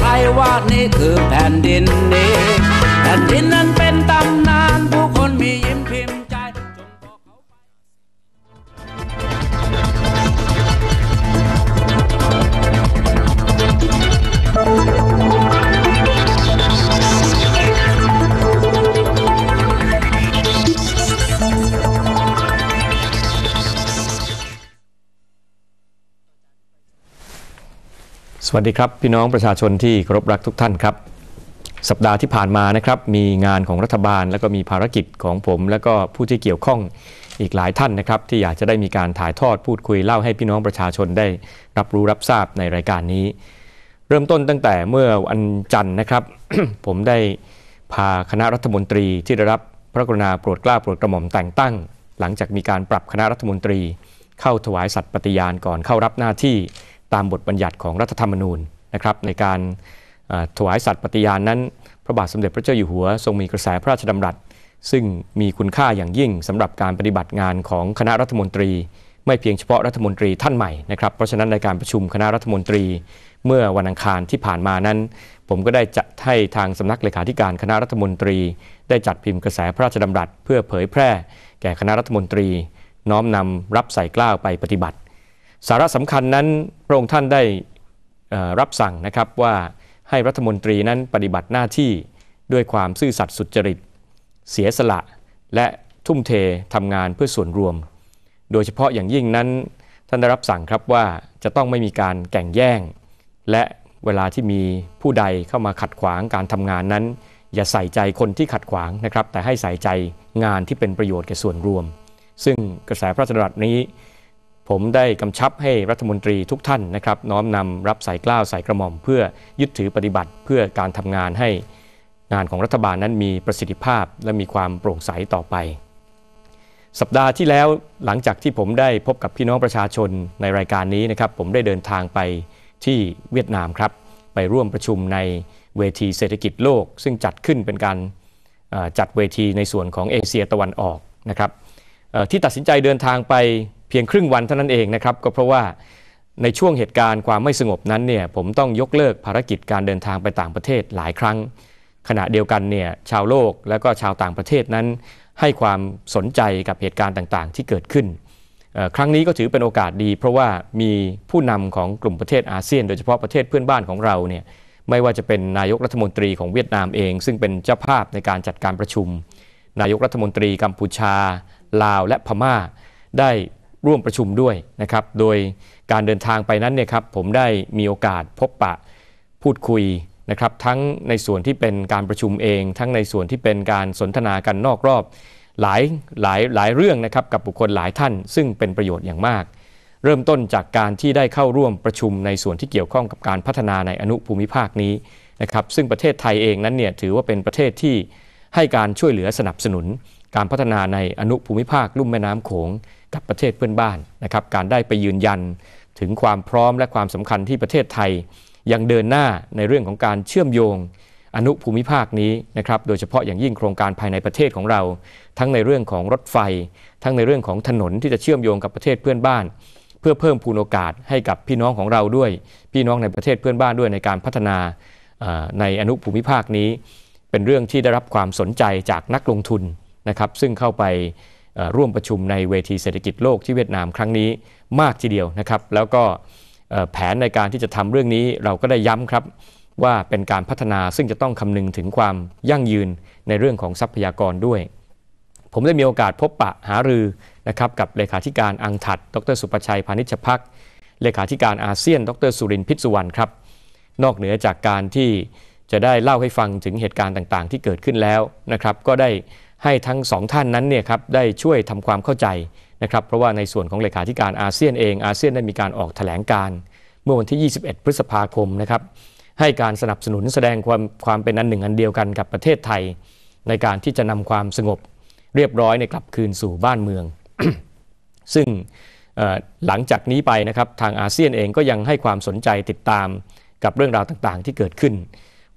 ใครว่านี่คือแผ่นดินนี้ แผ่นดินนั้นเป็นตำนาน วัสดีครับ พี่น้องประชาชนที่เคารพรักทุกท่านครับ สัปดาห์ที่ผ่านมานะครับมีงานของรัฐบาล แล้วก็มีภารกิจของผม แล้วก็ผู้ที่เกี่ยวข้องอีกหลายท่านนะครับ ที่อยากจะได้มีการถ่ายทอดพูดคุยเล่าให้พี่น้องประชาชนได้รับรู้รับทราบในรายการนี้ เริ่มต้นตั้งแต่เมื่อวันจันทร์นะครับ ผมได้พาคณะรัฐมนตรีที่ได้รับพระกรุณาโปรดเกล้าโปรดกระหม่อมแต่งตั้ง หลังจากมีการปรับคณะรัฐมนตรี เข้าถวายสัตย์ปฏิญาณก่อนเข้ารับหน้าที่ ตามบทบัญญัติของรัฐธรรมนูญนะครับในการถวายสัตย์ปฏิญาณนั้น พระบาทสมเด็จพระเจ้าอยู่หัวทรงมีกระแสพระราชดำรัส ซึ่งมีคุณค่าอย่างยิ่งสำหรับการปฏิบัติงานของคณะรัฐมนตรี ไม่เพียงเฉพาะรัฐมนตรีท่านใหม่นะครับเพราะฉะนั้นในการประชุมคณะรัฐมนตรี เมื่อวันอังคารที่ผ่านมานั้น ผมก็ได้จัดให้ทางสำนักเลขาธิการคณะรัฐมนตรี ได้จัดพิมพ์กระแสพระราชดำรัส เพื่อเผยแพร่ แก่คณะรัฐมนตรี น้อมนำรับใส่กล้าวไปปฏิบัติ สาระสำคัญนั้นพระองค์ท่านได้รับสั่งนะครับว่าให้รัฐมนตรีนั้นปฏิบัติหน้าที่ด้วยความซื่อสัตย์สุจริต เสียสละ และทุ่มเททำงานเพื่อส่วนรวม โดยเฉพาะอย่างยิ่งนั้น ท่านได้รับสั่งครับว่าจะต้องไม่มีการแก่งแย่ง และเวลาที่มีผู้ใดเข้ามาขัดขวางการทำงานนั้น อย่าใส่ใจคนที่ขัดขวางนะครับ แต่ให้ใส่ใจงานที่เป็นประโยชน์แก่ส่วนรวม ซึ่งกระแสพระราชดำรัสนี้ ผมได้กำชับให้รัฐมนตรีทุกท่านนะครับ น้อมนำรับใส่กล้าวใส่กระหม่อม เพื่อยึดถือปฏิบัติเพื่อการทำงานให้งานของรัฐบาลนั้นมีประสิทธิภาพและมีความโปร่งใสต่อไป สัปดาห์ที่แล้วหลังจากที่ผมได้พบกับพี่น้องประชาชนในรายการนี้นะครับ ผมได้เดินทางไปที่เวียดนามครับ ไปร่วมประชุมในเวทีเศรษฐกิจโลก ซึ่งจัดขึ้นเป็นการจัดเวทีในส่วนของเอเชียตะวันออกนะครับ ที่ตัดสินใจเดินทางไปเพียงครึ่งวันเท่านั้นเองนะครับก็เพราะว่าในช่วงเหตุการณ์ความไม่สงบนั้นเนี่ยผมต้องยกเลิกภารกิจการเดินทางไปต่างประเทศหลายครั้ง ขณะเดียวกันเนี่ยชาวโลกและก็ชาวต่างประเทศนั้น ให้ความสนใจกับเหตุการณ์ต่างๆ ที่เกิดขึ้น ครั้งนี้ก็ถือเป็นโอกาสดี เพราะว่ามีผู้นำของกลุ่มประเทศอาเซียน โดยเฉพาะประเทศเพื่อนบ้านของเราเนี่ยไม่ว่าจะเป็นนายกรัฐมนตรีของเวียดนามเอง ซึ่งเป็นเจ้าภาพในการจัดการประชุม นายกรัฐมนตรีกัมพูชา ลาวและพม่า ได้ร่วมประชุมด้วยนะครับ โดยการเดินทางไปนั้นเนี่ยครับผมได้มีโอกาสพบปะพูดคุยนะครับทั้งในส่วนที่เป็นการประชุมเอง ทั้งในส่วนที่เป็นการสนทนากันนอกรอบ หลายหลายหลายเรื่องนะครับกับบุคคลหลายท่าน ซึ่งเป็นประโยชน์อย่างมาก เริ่มต้นจากการที่ได้เข้าร่วมประชุมในส่วนที่เกี่ยวข้องกับการพัฒนาในอนุภูมิภาคนี้นะครับซึ่งประเทศไทยเองนั้นเนี่ยถือว่าเป็นประเทศที่ให้การช่วยเหลือสนับสนุน การพัฒนาในอนุภูมิภาคลุ่มแม่น้ำโขงกับประเทศเพื่อนบ้านนะครับการได้ไปยืนยันถึงความพร้อมและความสำคัญที่ประเทศไทย ยังเดินหน้าในเรื่องของการเชื่อมโยง อนุภูมิภาคนี้นะครับโดยเฉพาะอย่างยิ่งโครงการภายในประเทศของเรา ทั้งในเรื่องของรถไฟ ทั้งในเรื่องของถนนที่จะเชื่อมโยงกับประเทศเพื่อนบ้าน เพื่อเพิ่มพูนโอกาสให้กับพี่น้องของเราด้วย พี่น้องในประเทศเพื่อนบ้านด้วยในการพัฒนาในอนุภูมิภาคนี้ เป็นเรื่องที่ได้รับความสนใจจากนักลงทุน นะครับซึ่งเข้าไปร่วมประชุมในเวทีเศรษฐกิจโลกที่เวียดนามครั้งนี้มากทีเดียวนะครับ แล้วก็แผนในการที่จะทำเรื่องนี้เราก็ได้ย้ำครับว่าเป็นการพัฒนาซึ่งจะต้องคำนึงถึงความยั่งยืนในเรื่องของทรัพยากรด้วย ผมได้มีโอกาสพบปะหารือนะครับกับเลขาธิการอังถัด ดรสุประชัยพานิชพักเลขาธิการอาเซียน ดรสุรินทร์พิษสุวรรณครับ นอกเหนือจากการที่จะได้เล่าให้ฟังถึงเหตุการณ์ต่างๆ ที่เกิดขึ้นแล้วนะครับ ก็ได้ ให้ทั้งสองท่านนั้นเนี่ยครับได้ช่วยทำความเข้าใจนะครับเพราะว่าในส่วนของเลขาธิการอาเซียนเองอาเซียนได้มีการออกแถลงการ เมื่อวันที่ 21 พฤษภาคมนะครับให้การสนับสนุนแสดงความความเป็นอันหนึ่งอันเดียวกันกับประเทศไทย ในการที่จะนำความสงบเรียบร้อยในกลับคืนสู่บ้านเมือง ซึ่งหลังจากนี้ไปนะครับทางอาเซียนเองก็ยังให้ความสนใจติดตามกับเรื่องราวต่างๆ ที่เกิดขึ้น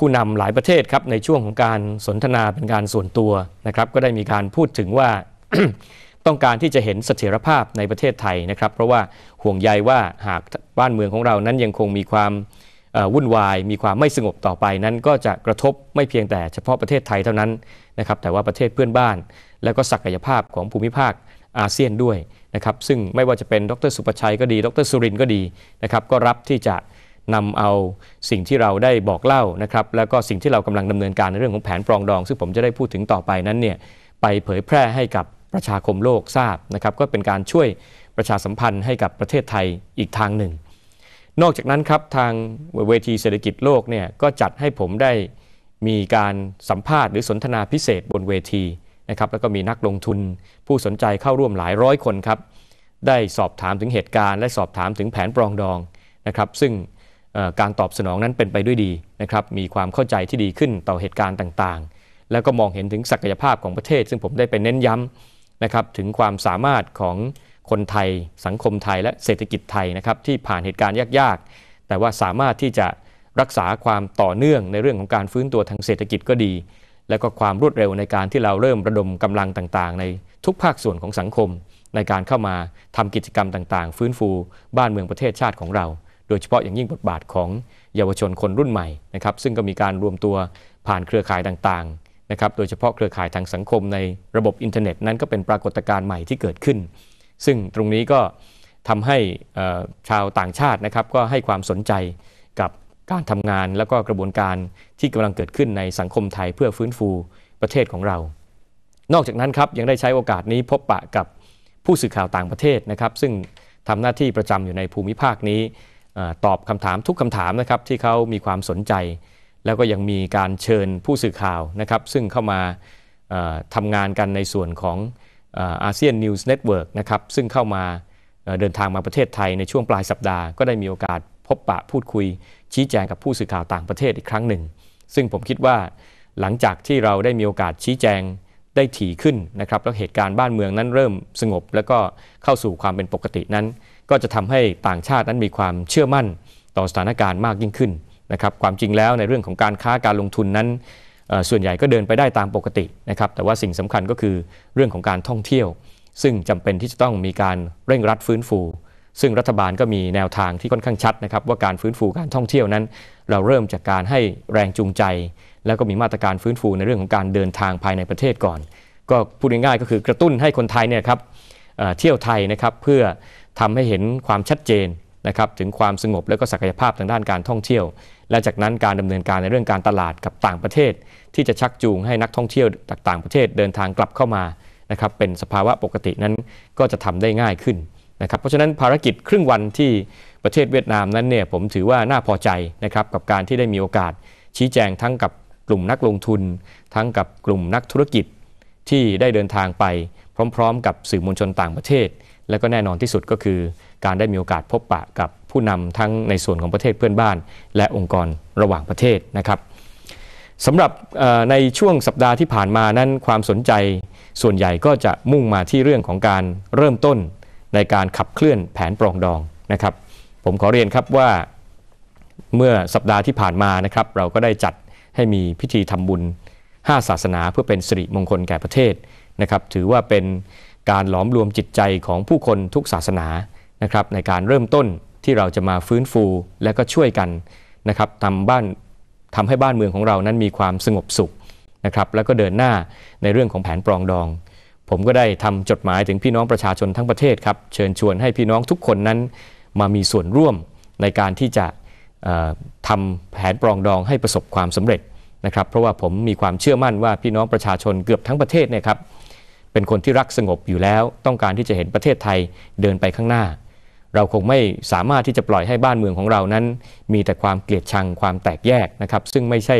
ผู้นำหลายประเทศครับในช่วงของการสนทนาเป็นการส่วนตัวนะครับ ก็ได้มีการพูดถึงว่าต้องการที่จะเห็นเสถียรภาพในประเทศไทยนะครับ เพราะว่าห่วงใยว่าหากบ้านเมืองของเรานั้นยังคงมีความวุ่นวายมีความไม่สงบต่อไปนั้น ก็จะกระทบไม่เพียงแต่เฉพาะประเทศไทยเท่านั้นนะครับแต่ว่าประเทศเพื่อนบ้าน แล้วก็ศักยภาพของภูมิภาคอาเซียนด้วยนะครับซึ่งไม่ว่าจะเป็นดรสุประชัยก็ดี ดรสุรินทร์ก็ดีนะครับก็รับที่จะ นำเอาสิ่งที่เราได้บอกเล่านะครับแล้วก็สิ่งที่เรากำลังดำเนินการในเรื่องของแผนปรองดอง ซึ่งผมจะได้พูดถึงต่อไปนั้นเนี่ยไปเผยแพร่ให้กับประชาคมโลกทราบนะครับก็เป็นการช่วยประชาสัมพันธ์ให้กับประเทศไทยอีกทางหนึ่ง นอกจากนั้นครับทางเวทีเศรษฐกิจโลกเนี่ยก็จัดให้ผมได้มีการสัมภาษณ์หรือสนทนาพิเศษบนเวทีนะครับแล้วก็มีนักลงทุน ผู้สนใจเข้าร่วมหลายร้อยคนครับได้สอบถามถึงเหตุการณ์ และสอบถามถึงแผนปรองดองนะครับซึ่ง การตอบสนองนั้นเป็นไปด้วยดีนะครับมีความเข้าใจที่ดีขึ้นต่อเหตุการณ์ต่างๆ แล้วก็มองเห็นถึงศักยภาพของประเทศ ซึ่งผมได้ไปเน้นย้ำนะครับถึงความสามารถของคนไทย สังคมไทยและเศรษฐกิจไทยนะครับที่ผ่านเหตุการณ์ยากๆ แต่ว่าสามารถที่จะรักษาความต่อเนื่องในเรื่องของการฟื้นตัวทางเศรษฐกิจก็ดี แล้วก็ความรวดเร็วในการที่เราเริ่มระดมกำลังต่างๆ ในทุกภาคส่วนของสังคม ในการเข้ามาทำกิจกรรมต่างๆ ฟื้นฟูบ้านเมืองประเทศชาติของเรา โดยเฉพาะอย่างยิ่งบทบาทของเยาวชนคนรุ่นใหม่นะครับซึ่งก็มีการรวมตัวผ่านเครือข่ายต่างๆนะครับโดยเฉพาะเครือข่ายทางสังคมในระบบอินเทอร์เน็ตนั้นก็เป็นปรากฏการณ์ใหม่ที่เกิดขึ้น ซึ่งตรงนี้ก็ทำให้ชาวต่างชาตินะครับก็ให้ความสนใจกับการทำงานแล้วก็กระบวนการที่กำลังเกิดขึ้นในสังคมไทยเพื่อฟื้นฟูประเทศของเรา นอกจากนั้นครับยังได้ใช้โอกาสนี้พบปะกับผู้สื่อข่าวต่างประเทศนะครับ ซึ่งทำหน้าที่ประจำอยู่ในภูมิภาคนี้ ตอบคำถามทุกคำถามนะครับที่เขามีความสนใจ แล้วก็ยังมีการเชิญผู้สื่อข่าวนะครับซึ่งเข้ามาทำงานกันในส่วนของอาเซียนนิวส์เน็ตเวิร์กนะครับซึ่งเข้ามาเอ่อเดินทางมาประเทศไทยในช่วงปลายสัปดาห์ก็ได้มีโอกาสพบปะพูดคุย ชี้แจงกับผู้สื่อข่าวต่างประเทศอีกครั้งหนึ่ง ซึ่งผมคิดว่าหลังจากที่เราได้มีโอกาสชี้แจงได้ถี่ขึ้นนะครับแล้วเหตุการณ์บ้านเมืองนั้นเริ่มสงบ แล้วก็เข้าสู่ความเป็นปกตินั้น ก็จะทำให้ต่างชาตินั้นมีความเชื่อมั่นต่อสถานการณ์มากยิ่งขึ้นนะครับความจริงแล้วในเรื่องของการค้าการลงทุนนั้นส่วนใหญ่ก็เดินไปได้ตามปกตินะครับแต่ว่าสิ่งสำคัญก็คือเรื่องของการท่องเที่ยว ซึ่งจำเป็นที่จะต้องมีการเร่งรัดฟื้นฟู ซึ่งรัฐบาลก็มีแนวทางที่ค่อนข้างชัดนะครับว่าการฟื้นฟูการท่องเที่ยวนั้น เราเริ่มจากการให้แรงจูงใจ แล้วก็มีมาตรการฟื้นฟูในเรื่องของการเดินทางภายในประเทศก่อน ก็พูดง่ายๆก็คือกระตุ้นให้คนไทยเนี่ยครับเที่ยวไทยนะครับเพื่อ ทำให้เห็นความชัดเจนนะครับถึงความสงบและก็ศักยภาพทางด้านการท่องเที่ยว และจากนั้นการดำเนินการในเรื่องการตลาดกับต่างประเทศ ที่จะชักจูงให้นักท่องเที่ยวจากต่างประเทศเดินทางกลับเข้ามานะครับเป็นสภาวะปกตินั้นก็จะทำได้ง่ายขึ้นนะครับเพราะฉะนั้นภารกิจครึ่งวันที่ประเทศเวียดนามนั้นเนี่ยผมถือว่าน่าพอใจนะครับกับการที่ได้มีโอกาสชี้แจงทั้งกับกลุ่มนักลงทุน ทั้งกับกลุ่มนักธุรกิจที่ได้เดินทางไปพร้อม ๆ กับสื่อมวลชนต่างประเทศและก็แน่นอนที่สุดก็คือ การได้มีโอกาสพบปะกับผู้นำทั้งในส่วนของประเทศเพื่อนบ้าน และองค์กรระหว่างประเทศนะครับสำหรับในช่วงสัปดาห์ที่ผ่านมานั้นความสนใจส่วนใหญ่ก็จะมุ่งมาที่เรื่องของการเริ่มต้นในการขับเคลื่อนแผนปรองดองนะครับ ผมขอเรียนครับว่าเมื่อสัปดาห์ที่ผ่านมานะครับ เราก็ได้จัดให้มีพิธีทำบุญ 5 ศาสนาเพื่อเป็นสิริมงคลแก่ประเทศนะครับ ถือว่าเป็น การหลอมรวมจิตใจของผู้คนทุกศาสนานะครับในการเริ่มต้นที่เราจะมาฟื้นฟูและก็ช่วยกันนะครับทำบ้านทำให้บ้านเมืองของเรานั้นมีความสงบสุขนะครับแล้วก็เดินหน้าในเรื่องของแผนปรองดอง ผมก็ได้ทำจดหมายถึงพี่น้องประชาชนทั้งประเทศครับเชิญชวนให้พี่น้องทุกคนนั้นมามีส่วนร่วมในการที่จะเอ่อทำแผนปรองดองให้ประสบความสำเร็จนะครับเพราะว่าผมมีความเชื่อมั่นว่าพี่น้องประชาชนเกือบทั้งประเทศเนี่ยครับ เป็นคนที่รักสงบอยู่แล้ว ต้องการที่จะเห็นประเทศไทยเดินไปข้างหน้า เราคงไม่สามารถที่จะปล่อยให้บ้านเมืองของเรานั้น มีแต่ความเกลียดชังความแตกแยกนะครับซึ่งไม่ใช่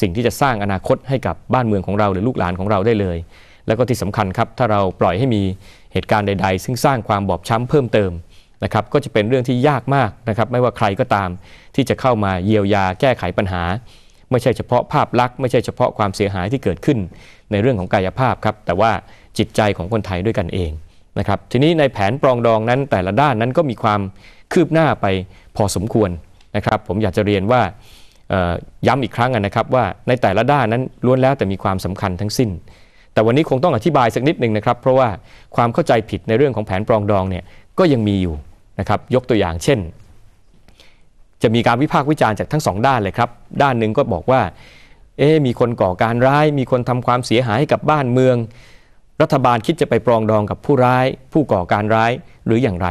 สิ่งที่จะสร้างอนาคตให้กับบ้านเมืองของเราหรือลูกหลานของเราได้เลย แล้วก็ที่สำคัญครับถ้าเราปล่อยให้มีเหตุการณ์ใด ๆ ซึ่งสร้างความบอบช้ำเพิ่มเติมนะครับก็จะเป็นเรื่องที่ยากมากนะครับไม่ว่าใครก็ตามที่จะเข้ามาเยียวยาแก้ไขปัญหา ไม่ใช่เฉพาะภาพลักษณ์ไม่ใช่เฉพาะความเสียหายที่เกิดขึ้นในเรื่องของกายภาพครับแต่ว่าจิตใจของคนไทยด้วยกันเองนะครับทีนี้ในแผนปรองดองนั้นแต่ละด้านนั้นก็มีความคืบหน้าไปพอสมควรนะครับ ผมอยากจะเรียนว่าย้ำอีกครั้งนะครับว่าในแต่ละด้านนั้นล้วนแล้วแต่มีความสำคัญทั้งสิ้น แต่วันนี้คงต้องอธิบายสักนิดหนึ่งนะครับ เพราะว่าความเข้าใจผิดในเรื่องของแผนปรองดองเนี่ยก็ยังมีอยู่นะครับยกตัวอย่างเช่น จะมีการวิพากษ์วิจารณ์จากทั้งสองด้านเลยครับ ด้านหนึ่งก็บอกว่า เอ๊มีคนก่อการร้าย มีคนทำความเสียหายให้กับบ้านเมือง รัฐบาลคิดจะไปปรองดองกับผู้ร้าย ผู้ก่อการร้ายหรืออย่างไร